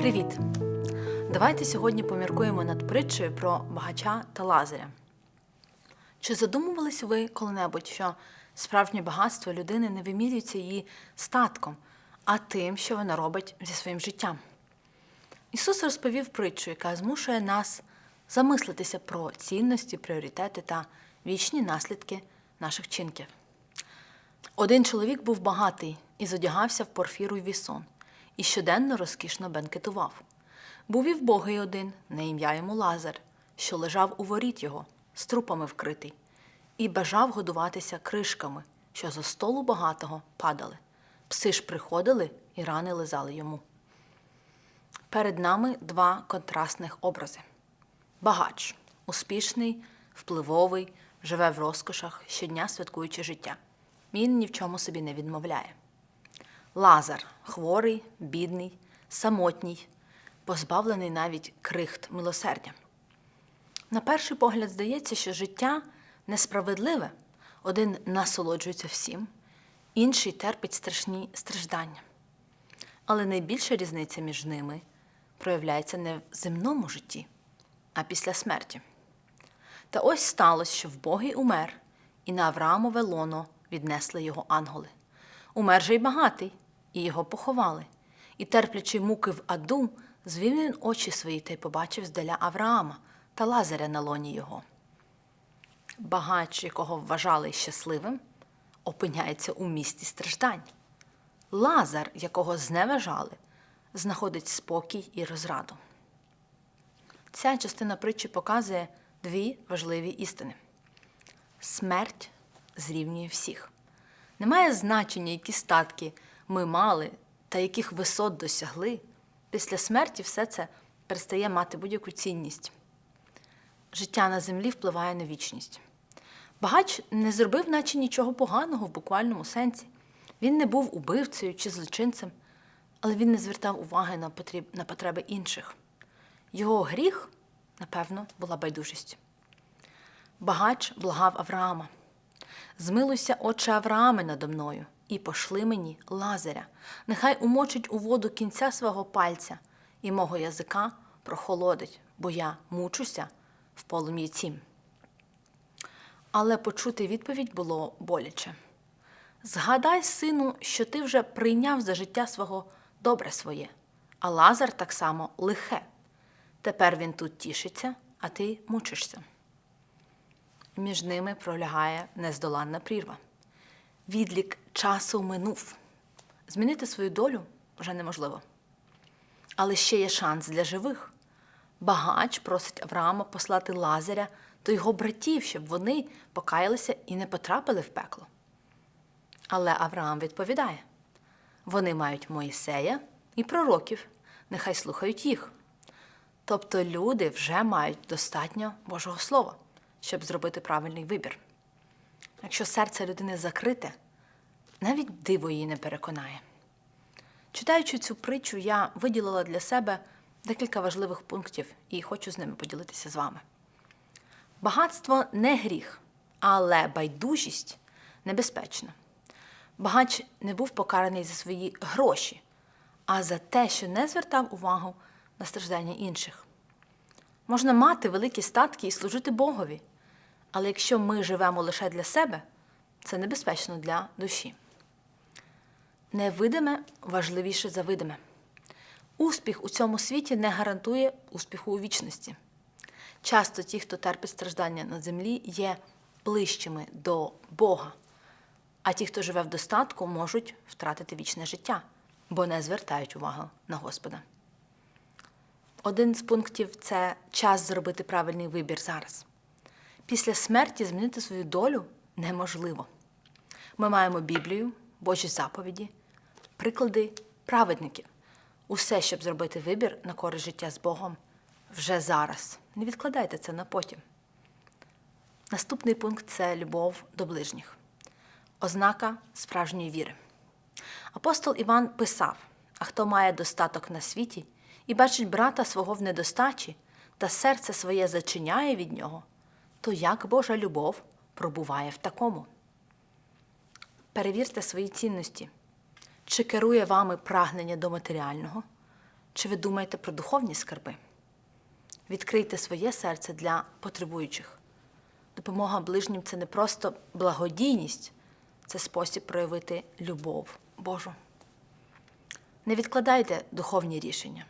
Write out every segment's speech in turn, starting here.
Привіт! Давайте сьогодні поміркуємо над притчею про багача та лазаря. Чи задумувались ви коли-небудь, що справжнє багатство людини не вимірюється її статком, а тим, що вона робить зі своїм життям? Ісус розповів притчу, яка змушує нас замислитися про цінності, пріоритети та вічні наслідки наших чинків. Один чоловік був багатий і зодягався в порфіру й вісон, і щоденно розкішно бенкетував. Був і вбогий один, на ім'я йому Лазар, що лежав у воріт його, з трупами вкритий, і бажав годуватися кришками, що зо столу багатого падали. Пси ж приходили і рани лизали йому. Перед нами два контрастних образи. Багач успішний, впливовий, живе в розкошах, щодня святкуючи життя. Він ні в чому собі не відмовляє. Лазар хворий, бідний, самотній, позбавлений навіть крихт милосердя. На перший погляд здається, що життя несправедливе, один насолоджується всім, інший терпить страшні страждання. Але найбільша різниця між ними проявляється не в земному житті, а після смерті. Та ось сталося, що вбогий умер, і на Авраамове лоно віднесли його ангели. Умер же й багатий, і його поховали. І, терплячи муки в аду, звів він очі свої та й побачив здаля Авраама та Лазаря на лоні його. Багач, якого вважали щасливим, опиняється у місті страждань. Лазар, якого зневажали, знаходить спокій і розраду. Ця частина притчі показує дві важливі істини: смерть зрівнює всіх. Немає значення, які статки ми мали та яких висот досягли. Після смерті все це перестає мати будь-яку цінність. Життя на землі впливає на вічність. Багач не зробив, наче нічого поганого в буквальному сенсі. Він не був убивцею чи злочинцем, але він не звертав уваги на, потреб... на потреби інших. Його гріх, напевно, була байдужість. Багач благав Авраама. Змилуйся, отче Аврааме, надо мною, і пошли мені лазаря. Нехай умочить у воду кінця свого пальця, і мого язика прохолодить, бо я мучуся в полум'ї цім. Але почути відповідь було боляче. Згадай, сину, що ти вже прийняв за життя свого добре своє, а Лазар так само лихе. Тепер він тут тішиться, а ти мучишся. Між ними пролягає нездоланна прірва. Відлік часу минув. Змінити свою долю вже неможливо. Але ще є шанс для живих. Багач просить Авраама послати Лазаря до його братів, щоб вони покаялися і не потрапили в пекло. Але Авраам відповідає: вони мають Моїсея і пророків, нехай слухають їх. Тобто люди вже мають достатньо Божого Слова, щоб зробити правильний вибір. Якщо серце людини закрите, навіть диво її не переконає. Читаючи цю притчу, я виділила для себе декілька важливих пунктів і хочу з ними поділитися з вами. Багатство не гріх, але байдужість небезпечна. Багач не був покараний за свої гроші, а за те, що не звертав увагу на страждання інших. Можна мати великі статки і служити Богові, але якщо ми живемо лише для себе, це небезпечно для душі. Невидиме важливіше за видиме. Успіх у цьому світі не гарантує успіху у вічності. Часто ті, хто терпить страждання на землі, є ближчими до Бога, а ті, хто живе в достатку, можуть втратити вічне життя, бо не звертають увагу на Господа. Один з пунктів це час зробити правильний вибір зараз. Після смерті змінити свою долю неможливо. Ми маємо Біблію, Божі заповіді, приклади праведників. Усе, щоб зробити вибір на користь життя з Богом вже зараз. Не відкладайте це на потім. Наступний пункт це любов до ближніх, ознака справжньої віри. Апостол Іван писав: а хто має достаток на світі і бачить брата свого в недостачі, та серце своє зачиняє від нього, то як Божа любов пробуває в такому? Перевірте свої цінності, чи керує вами прагнення до матеріального, Чи ви думаєте про духовні скарби? Відкрийте своє серце для потребуючих. Допомога ближнім це не просто благодійність, це спосіб проявити любов Божу. Не відкладайте духовні рішення.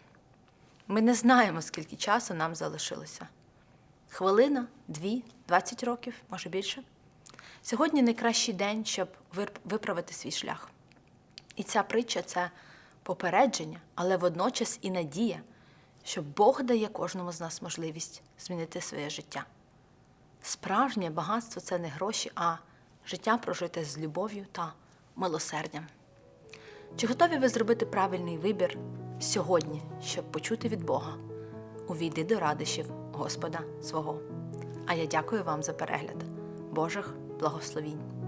Ми не знаємо, скільки часу нам залишилося. Хвилина, дві, двадцять років, може більше. Сьогодні найкращий день, щоб виправити свій шлях. І ця притча це попередження, але водночас і надія, що Бог дає кожному з нас можливість змінити своє життя. Справжнє багатство це не гроші, а життя прожите з любов'ю та милосердям. Чи готові ви зробити правильний вибір сьогодні, щоб почути від Бога? Увійди до радощів Господа свого. А я дякую вам за перегляд. Божих благословінь!